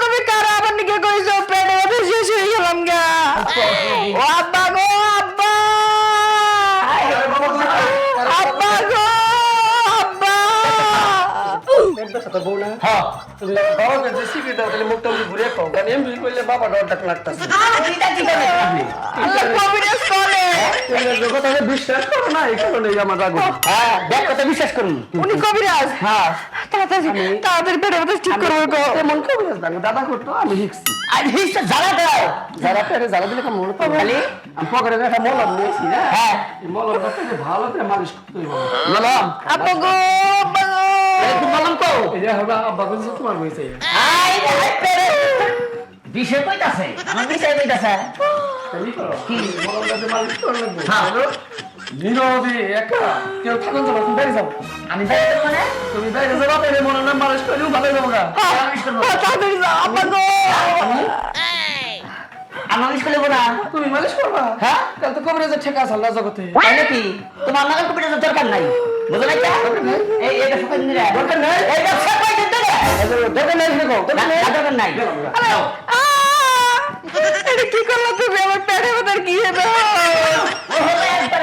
তুমি কারা আবার নিকে কইছো পেটে ব্যথা শেষ হয়ে গেলাম গা ও আব্বা গো আব্বা। আব্বা গো আব্বা। পেট ব্যথা তো বউ না হ্যাঁ তুমি বাবাকে যে শিখে দাও তাহলে মুখটা ঘুরে পাও কারণ এমনি করলে বাবা ডর ডাক লাগতেছে করে আপনি আল্লাহ কবিরাজ বলে কথা বিশ্বাস করো না এই কারণে আমার রাগ হ্যাঁ দেখ কথা বিশ্বাস করুন। উনি কবিরাজ। হ্যাঁ। তাড়াতাড়ি তাড়াতাড়ি পেটে ব্যথা ঠিক করবে গো এমন কবিরাজ না দাদা করতো আমি শিখছি আর হিসটা জ্বালা দাও যারা পেটে জ্বালা দিলে কেমন হলো? খালি? আমি পকেটে একটা মলম নিয়েছি না হ্যাঁ। এই মলমটা পেটে ভালো করে মালিশ করতে হইব। বললাম আব্বা গো গো। তো যে হবে আব্বা বলছে তোমার হয়েছে আই রে পেরে। বিষয় কইতাছে আমার বিষয় কইতাছে। তাই করো কি মলমটাতে মালিশ করে লাগবে হ্যাঁ নীরবে একা কেউ থাকুন যাব তুমি বাইরে যাও আমি যাই মানে তুমি বাইরে যাব তাহলে মনে হয় মালিশ করেও ভালো যাব গা তাড়াতাড়ি যাও আব্বা গো আমি স্কুলে বলা তুমি মালিশ করবা হ্যাঁ কাল তো কবিরাজের ঠেকা আছে আল্লাহ জগতে তাই নাকি তোমার নাগাল দরকার নাই বুঝো নাই এই এটা সুপার নিরা দরকার নাই এইটা সবাই দিতে না দরকার নাই দেখো দরকার নাই! এটা কি করল তুমি আমার পেটে ব্যথার কি হবে ও হলো একবার